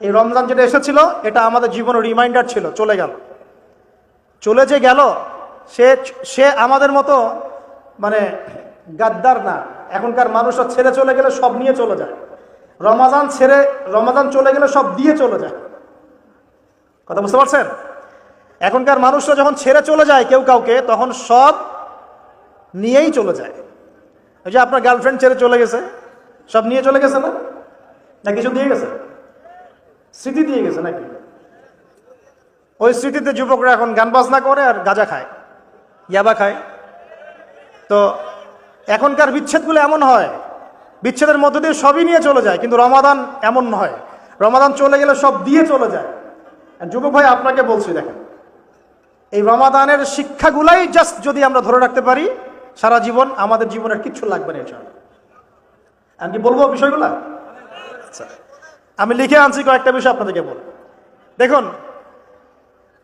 এই রমজান যেটা এসেছিল, এটা আমাদের জীবনের রিমাইন্ডার ছিল, চলে গেল। চলে যে গেল, সে সে আমাদের মতো মানে গাদ্দার না। এখনকার মানুষরা ছেড়ে চলে গেলে সব নিয়ে চলে যায়। রমাজান ছেড়ে, রমাজান চলে গেলে সব দিয়ে চলে যায়। কথা বুঝতে পারছেন? এখনকার মানুষরা যখন ছেড়ে চলে যায় কেউ কাউকে, তখন সব নিয়েই চলে যায়। ওই যে আপনার গার্লফ্রেন্ড ছেড়ে চলে গেছে, সব নিয়ে চলে গেছে না? না, কিছু দিয়ে গেছে? স্মৃতি দিয়ে গেছে নাকি? ওই স্মৃতিতে যুবকরা এখন গান বাজনা করে আর গাঁজা খায়, ইয়াবা খায়। তো এখনকার বিচ্ছেদগুলো এমন হয়, বিচ্ছেদের মধ্য দিয়ে সবই নিয়ে চলে যায়, কিন্তু রমাদান এমন নয়। রমাদান চলে গেলে সব দিয়ে চলে যায়। যুবক ভাই, আপনাকে বলছি দেখেন, এই রমাদানের শিক্ষাগুলাই জাস্ট যদি আমরা ধরে রাখতে পারি, সারা জীবন আমাদের জীবনের কিচ্ছু লাগবে না এছাড়া আমি কি বলব বিষয়গুলা? আচ্ছা। আমি লিখে আনছি কয়েকটা বিষয় আপনাদেরকে বল। দেখুন,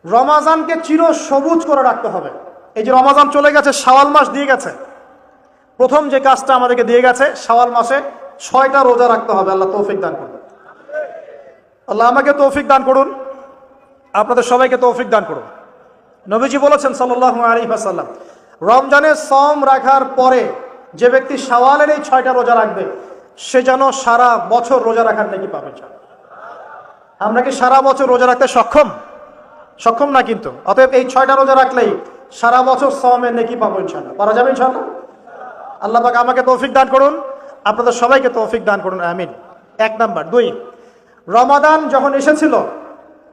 রমাজানকে চির সবুজ করে রাখতে হবে। এই যে রমাজান চলে গেছে, শাওয়াল মাস দিয়ে গেছে। প্রথম যে কাজটা আমাদেরকে দিয়ে গেছে, শাওয়াল মাসে ছয়টা রোজা রাখতে হবে। আল্লাহ তৌফিক দান করুন। আল্লাহ আমাকে তৌফিক দান করুন। আপনাদের সবাইকে তৌফিক দান করুন। নবীজি বলেছেন সাল্লাহ আলী আসাল্লাম রমজানের সম রাখার পরে যে ব্যক্তি শাওয়ালের এই ছয়টা রোজা রাখবে সে যেন সারা বছর রোজা রাখার নাকি পাবে আমরা কি সারা বছর রোজা রাখতে সক্ষম? সক্ষম না কিন্তু। অতএব এই ছয়টা রোজা রাখলেই সারা বছর সমের নেকি পাবো ইনশাল্লাহ পারা যাবে ইনশাল্লাহ আল্লাহ পাক আমাকে তৌফিক দান করুন। আপনাদের সবাইকে তৌফিক দান করুন। আমিন। এক নাম্বার। দুই, রমাদান যখন এসেছিল,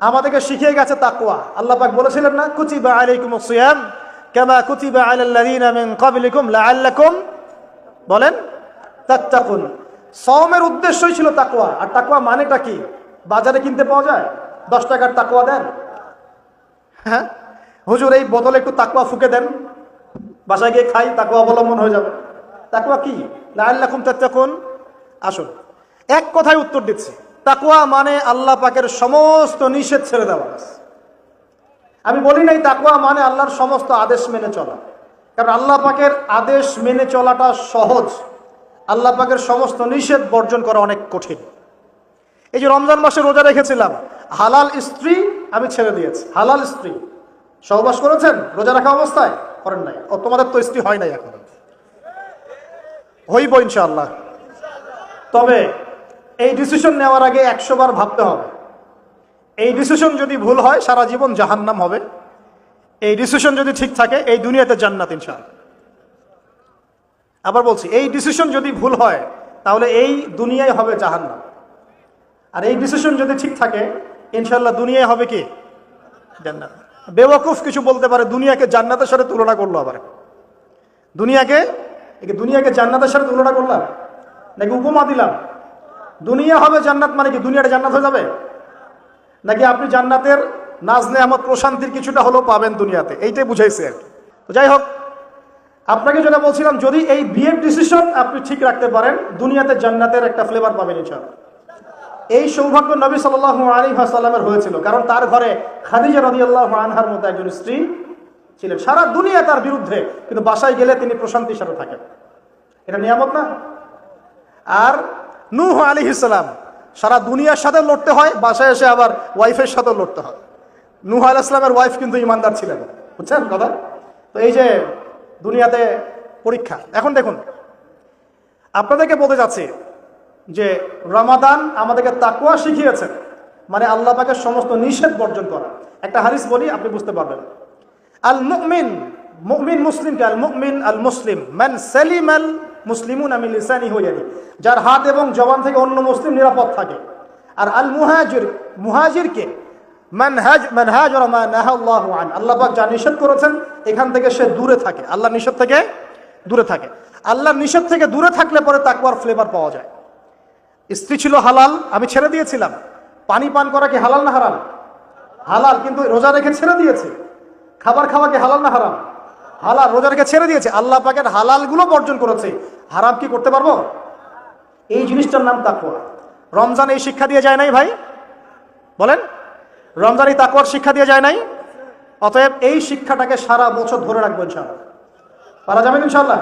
আমাদেরকে শিখিয়ে গেছে তাকুয়া আল্লাহ পাক বলেছিলেন না, কুতিবা আলাইকুম সিয়াম কামা কুতিবা আলাল্লাযিনা মিন ক্বাবলিকুম লাআল্লাকুম। বলেন, তাত্তাকুন। সওমের উদ্দেশ্যই ছিল তাকুয়া আর তাকুয়া মানেটা কি? বাজারে কিনতে পাওয়া যায়? দশ টাকার তাকুয়া দেন। হ্যাঁ? হুজুর, এই বোতলে একটু তাকুয়া ফুকে দেন। বাসায় গিয়ে খাই তাকুয়া অবলম্বন হয়ে যাবে। তাকুয়া কি? লাআল্লাকুম তাত্তাকুন। আসুন। এক কথায় উত্তর দিচ্ছি। তাকুয়া মানে আল্লাহ পাকের সমস্ত নিষেধ ছেড়ে দেওয়া। আমি বলি নাই তাকুয়া মানে আল্লাহর সমস্ত আদেশ মেনে চলা। কারণ আল্লাহ পাকের আদেশ মেনে চলাটা সহজ। আল্লাহ পাকের সমস্ত নিষেধ বর্জন করা অনেক কঠিন। এই যে রমজান মাসে রোজা রেখেছিলাম, হালাল স্ত্রী আমি ছেড়ে দিয়েছি। হালাল স্ত্রী। সহবাস করেছেন? রোজা রাখা অবস্থায়? করেন নাই। ও, তোমাদের তো স্ত্রী হয় নাই এখন। হইব ইনশাআল্লাহ। তবে এই ডিসিশন নেওয়ার আগে একশো বার ভাবতে হবে। এই ডিসিশন যদি ভুল হয়, সারা জীবন জাহান্নাম হবে। এই ডিসিশন যদি ঠিক থাকে, এই দুনিয়াতে জান্নাত ইনশাআল্লাহ। আবার বলছি, এই ডিসিশন যদি ভুল হয়, তাহলে এই দুনিয়ায় হবে জাহান্নাম। আর এই ডিসিশন যদি ঠিক থাকে ইনশাল্লাহ দুনিয়ায় হবে কি? জান্নাত। বেওয়াকুফ কিছু বলতে পারে, দুনিয়াকে জান্নাতের সাথে তুলনা করল আবার। দুনিয়াকে দুনিয়াকে জান্নাতের সাথে তুলনা করলাম? নাকি উপমা দিলাম? দুনিয়া হবে জান্নাত মানে কি, দুনিয়াটা জান্নাত হয়ে যাবে? নাকি আপনি জান্নাতের নাজ নেয়ামত প্রশান্তির কিছুটা হলেও পাবেন দুনিয়াতে? এইটাই বুঝাইছে আর তো যাই হোক আপনাকে যেটা বলছিলাম, যদি এই বিয়ের ডিসিশন আপনি ঠিক রাখতে পারেন, দুনিয়াতে জান্নাতের একটা ফ্লেভার পাবেন ইনশাআল্লাহ। এই সৌভাগ্য নবী সাল আলী সাল্লামের হয়েছিল, কারণ তার ঘরে খাদিজা রদি আল্লাহ আনহার মতো একজন স্ত্রী ছিলেন। সারা দুনিয়া তার বিরুদ্ধে, কিন্তু বাসায় গেলে তিনি প্রশান্তির সাথে থাকেন। এটা নিয়ামত না? আর নূহ আলী ইসলাম সারা দুনিয়ার সাথে লড়তে হয়, বাসায় এসে আবার ওয়াইফের সাথেও লড়তে হয়। নূহ আল ইসলামের ওয়াইফ কিন্তু ইমানদার ছিলেন। বুঝছেন কথা? তো এই যে দুনিয়াতে পরীক্ষা। এখন দেখুন, আপনাদেরকে বলতে যাচ্ছি যে রমাদান আমাদেরকে তাকুয়া শিখিয়েছেন মানে আল্লাহ পাকের সমস্ত নিষেধ বর্জন করা। একটা হারিস বলি, আপনি বুঝতে পারবেন। আল মুমিন মুমিন মুসলিমকে আল মুমিন আল মুসলিম মান সালিম আল মুসলিমুন আমি লিসানি হইয়ানি যার হাত এবং জবান থেকে অন্য মুসলিম নিরাপদ থাকে। আর আল মুহাজির মুহাজিরকে মানহাজ মানহাজ নাহাল্লাহু আন। আল্লাহ পাক যা নিষেধ করেছেন, এখান থেকে সে দূরে থাকে। আল্লাহ নিষেধ থেকে দূরে থাকে। আল্লাহ নিষেধ থেকে দূরে থাকলে পরে তাকওয়ার ফ্লেভার পাওয়া যায়। স্ত্রী ছিল হালাল, আমি ছেড়ে দিয়েছিলাম। পানি পান করা কি হালাল না হারাম? হালাল, কিন্তু রোজা রেখে ছেড়ে দিয়েছে। খাবার খাওয়া কি হালাল না হারাম? হালাল, রোজা রেখে ছেড়ে দিয়েছে। আল্লাহ পাকের হালালগুলো বর্জন করেছে। হারাম কি করতে পারব? এই জিনিসটার নাম তাকুয়া রমজান এই শিক্ষা দিয়ে যায় নাই ভাই? বলেন। রমজান তাকুয়ার শিক্ষা দিয়ে যায় নাই? অতএব এই শিক্ষাটাকে সারা বছর ধরে রাখব ইনশাল্লাহ পারা যাবেন ইনশাল্লাহ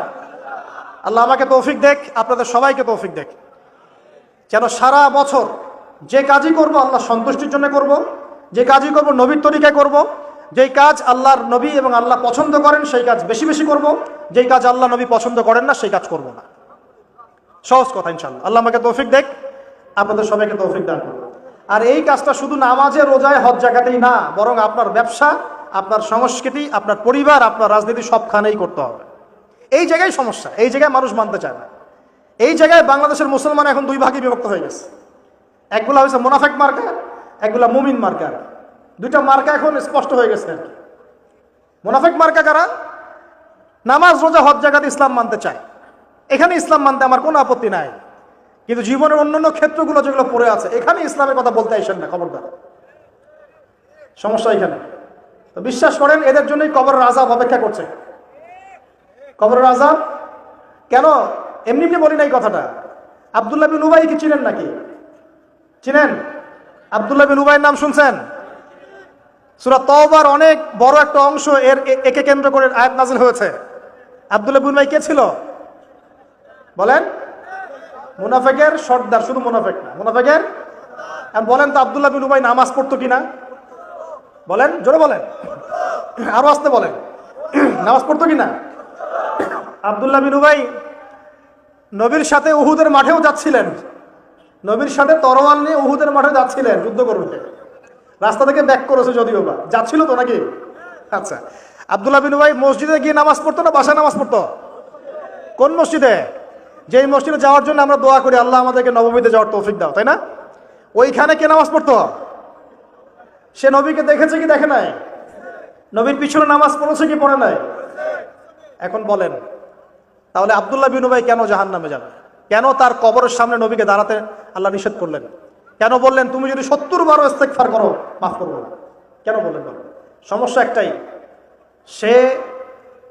আল্লাহ আমাকে তৌফিক দেখ, আপনাদের সবাইকে তৌফিক দেখ। যেন সারা বছর যে কাজই করব, আল্লাহ সন্তুষ্টির জন্য করব, যে কাজই করব, নবীর তরিকায় করব, যেই কাজ আল্লাহর নবী এবং আল্লাহ পছন্দ করেন, সেই কাজ বেশি বেশি করব, যেই কাজ আল্লাহ নবী পছন্দ করেন না, সেই কাজ করব না। সহজ কথা ইনশাল্লাহ আল্লাহ আমাকে তৌফিক দেখ, আপনাদের সবাইকে তৌফিক দান করুন। আর এই কাজটা শুধু নামাজে, রোজায়, হজ জায়গাতেই না, বরং আপনার ব্যবসা, আপনার সংস্কৃতি, আপনার পরিবার, আপনার রাজনীতি সবখানেই করতে হবে। এই জায়গায় সমস্যা, এই জায়গায় মানুষ মানতে চায় না। এই জায়গায় বাংলাদেশের মুসলমান এখন দুই ভাগে বিভক্ত হয়ে গেছে। একগুলা হয়েছে মোনাফেক মার্কা, একগুলা মুমিন মার্কা। দুইটা মার্কা এখন স্পষ্ট হয়ে গেছে আর কি। মোনাফেক মার্কা কারা? নামাজ, রোজা, হজ জায়গাতে ইসলাম মানতে চায়। এখানে ইসলাম মানতে আমার কোনো আপত্তি নাই। কিন্তু জীবনের অন্যান্য ক্ষেত্রগুলো যেগুলো পড়ে আছে, এখানে ইসলামের কথা বলতে আইসেন না, খবরদার। সমস্যা এখানে। বিশ্বাস করেন, এদের জন্যই কবর আজাব অপেক্ষা করছে। কবর আজাব কেন? এমনি এমনি বলি না এই কথাটা। আবদুল্লাহ বিন উবাই কি চিনেন নাকি? চিনেন? আবদুল্লাহ বিন উবাইয়ের নাম শুনছেন? সুরা তওবার অনেক বড় একটা অংশ এর একে কেন্দ্র করে আয়াত নাজিল হয়েছে। আবদুল্লাহ বিন উবাই কে ছিল? বলেন। মুনাফেকের সর্দার, শুধু মুনাফেক না, মুনাফেকের বলেন তো আবদুল্লাহ বিন উবাই নামাজ পড়তো কিনা? বলেন, জোরে বলেন। আরও আসতে বলেন। নামাজ পড়তো কিনা? আবদুল্লাহ বিন উবাই নবীর সাথে উহুদের মাঠেও যাচ্ছিলেন। নবীর সাথে তরোয়াল নিয়ে উহুদের মাঠে যাচ্ছিলেন, যুদ্ধ করবে রাস্তা থেকে ব্যাক করেছে যদিও বা। যাচ্ছিল তো নাকি? আচ্ছা। আবদুল্লাহ বিন উবাই মসজিদে গিয়ে নামাজ পড়তো না বাসায় নামাজ পড়তো? কোন মসজিদে? যেই মসজিদে যাওয়ার জন্য আমরা দোয়া করি, আল্লাহ আমাদেরকে নবমীতে যাওয়ার তৌফিক দাও, তাই না? ওইখানে কে নামাজ পড়তো? সে নবীকে দেখেছে কি দেখে নাই? নবীর পিছনে নামাজ পড়েছে কি পড়ে নাই? এখন বলেন, তাহলে আবদুল্লাহ বিন উবাই কেন জাহান নামে যাবে? কেন তার কবরের সামনে নবীকে দাঁড়াতে আল্লাহ নিষেধ করলেন? কেন বললেন, তুমি যদি সত্তর বারো ইস্তেকফার করো, মাফ করব কেন বললেন সমস্যা একটাই, সে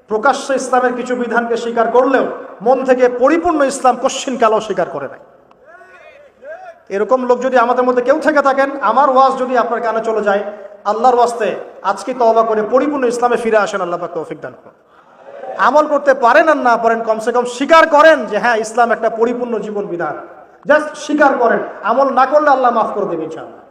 প্রকাশ্যে ইসলামের কিছু বিধানকে স্বীকার করলেও মন থেকে পরিপূর্ণ ইসলাম কশ্চিন কালও স্বীকার করে নাই। এরকম লোক যদি আমাদের মধ্যে কেউ থেকে থাকেন, আমার ওয়াজ যদি আপনার কানে চলে যায়, আল্লাহর ওয়াস্তে আজকে তওবা করে পরিপূর্ণ ইসলামে ফিরে আসেন, আল্লাহ তৌফিক দান করুন। আমল করতে পারেন আর না পারেন, কমসে কম স্বীকার করেন যে হ্যাঁ ইসলাম একটা পরিপূর্ণ জীবন বিধান। জাস্ট স্বীকার করেন, আমল না করলে আল্লাহ মাফ করে দেবে ইনশাআল্লাহ।